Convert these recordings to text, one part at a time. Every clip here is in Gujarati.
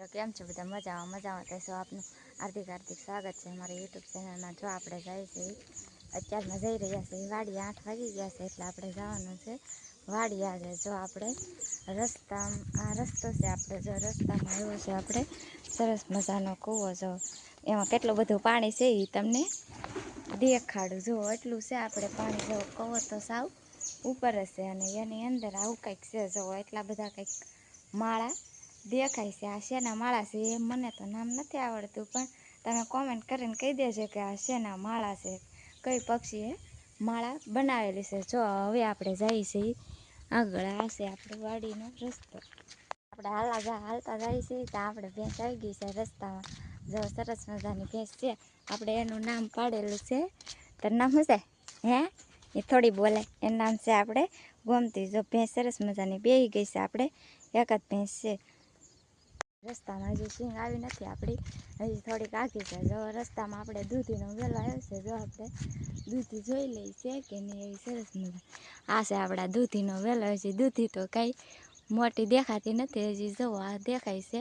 તો કેમ છો બધા? મજામાં મજામાં. કહેશો આપનું હાર્દિક હાર્દિક સ્વાગત છે અમારી યુટ્યુબ ચેનલમાં. જો આપણે જાય છે અત્યારમાં જઈ રહ્યા છીએ, વાડી આઠ વાગી ગયા છે એટલે આપણે જવાનું છે વાડી આજે જો આપણે રસ્તા આ રસ્તો છે આપણે, જો રસ્તામાં આવ્યો છે આપણે, સરસ મજાનો કૂવો. જો એમાં કેટલું બધું પાણી છે એ તમને દેખાડું. જો એટલું છે આપણે પાણી, જો કૂવો તો સાવ ઉપર હશે અને એની અંદર આવું કંઈક છે. જો એટલા બધા કંઈક માળા દેખાય છે. આ શેના માળા છે એ મને તો નામ નથી આવડતું, પણ તમે કોમેન્ટ કરીને કહી દેજો કે આ શેના માળા છે. કઈ પક્ષીએ માળા બનાવેલી છે. જો, હવે આપણે જઈએ છીએ. આગળ આ છે આપણી વાડીનો રસ્તો. આપણે હાલા જા, હાલતા જઈએ છીએ તો આપણે ભેંસ આવી ગઈ છે રસ્તામાં. જો, સરસ મજાની ભેંસ છે. આપણે એનું નામ પાડેલું છે. તો નામ શું છે? હે? એ થોડી બોલે એનું નામ છે આપણે ગોમતી. જો, ભેંસ સરસ મજાની બેહી ગઈ છે. આપણે એક જ ભેંસ છે. રસ્તામાં હજી સિંગ આવી નથી આપણી. હજી થોડીક આગી છે. જો રસ્તામાં આપણે દૂધીનો વેલો આવ્યો છે, જો આપણે દૂધી જોઈ લઈ છે કે નહીં એવી સરસ મજા. આ છે આપણા દૂધીનો વેલો. હજી દૂધી તો કાંઈ મોટી દેખાતી નથી. હજી જો આ દેખાય છે.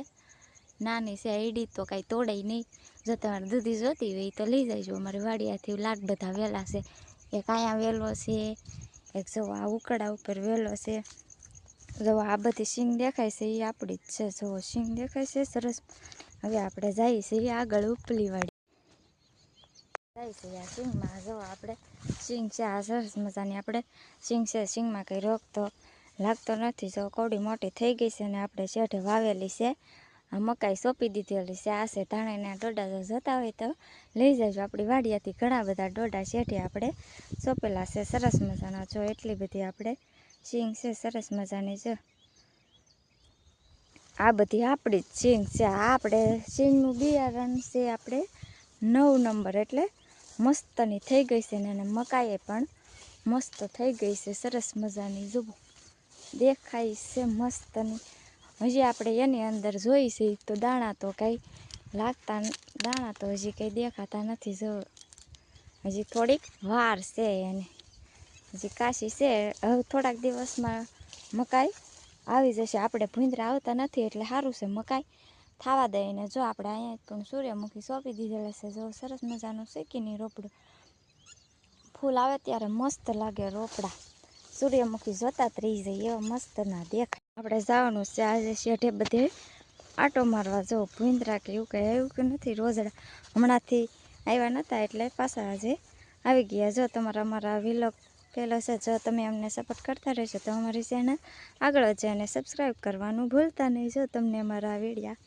નાની છે, એડી તો કાંઈ તોડાય નહીં. જો તમારે દૂધી જોતી હોય તો લઈ જઈશું અમારી વાડિયાથી લાટ બધા વેલા છે. એક અહીંયા વેલો છે, એક જો આ ઉકળા ઉપર વેલો છે. જો આ બધી સિંગ દેખાય છે એ આપણી જ છે. જો સિંગ દેખાય છે, સરસ. હવે આપણે જઈએ છીએ આગળ ઉપલીવાળી જાય છે આ સિંગમાં જો આપણે સિંગ છે, આ સરસ મજાની. આપણે સિંગ છે સિંગમાં કંઈ રોગ તો લાગતો નથી. જો કવડી મોટી થઈ ગઈ છે અને આપણે શેઠે વાવેલી છે. આ મકાઈ સોંપી દીધેલી છે. આ છે ધાણાના ડોડા જો જતા હોય તો લઈ જજો. આપણી વાડિયાથી ઘણા બધા ડોડા શેઠે આપણે સોંપેલા છે. સરસ મજાના. જો એટલી બધી આપણે સિંગ છે, સરસ મજાની છે. આ બધી આપણી જ સિંગ છે. આપણે ચીંગનું બિયારણ છે આપણે નવ નંબર એટલે મસ્તની થઈ ગઈ છે ને મકાઈએ પણ મસ્ત થઈ ગઈ છે. સરસ મજાની જુઓ. દેખાય છે મસ્તની. હજી આપણે એની અંદર જોઈ છે તો દાણા તો કાંઈ લાગતા દાણા તો હજી કંઈ દેખાતા નથી. જો હજી થોડીક વાર છે એને. હજી કાશી છે, હવે થોડાક દિવસમાં મકાઈ આવી જશે. આપણે ભૂંદરા આવતા નથી એટલે સારું છે મકાઈ. થવા દઈને જો આપણે અહીંયા પણ સૂર્યમુખી સોંપી દીધેલા છે. જો સરસ મજાનું શેકીની રોપડું? ફૂલ આવે ત્યારે મસ્ત લાગે રોપડા. સૂર્યમુખી જોતા જ રહી જાય, એવા મસ્ત ના દેખાય. આપણે જવાનું છે આજે શેઠે બધે આટો મારવા. જો ભૂંદરા કે એવું કંઈ આવ્યું કે નથી, રોજડા. હમણાંથી આવ્યા નહોતા એટલે પાછા આજે આવી ગયા. જો તમારા અમારા વિલોગ પહેલો છે જો તમે અમને સપોર્ટ કરતા રહેશો તો અમારી ચેનલ આગળ જ અને સબસ્ક્રાઈબ કરવાનું ભૂલતા નહીં જો તમને અમારા વિડીયા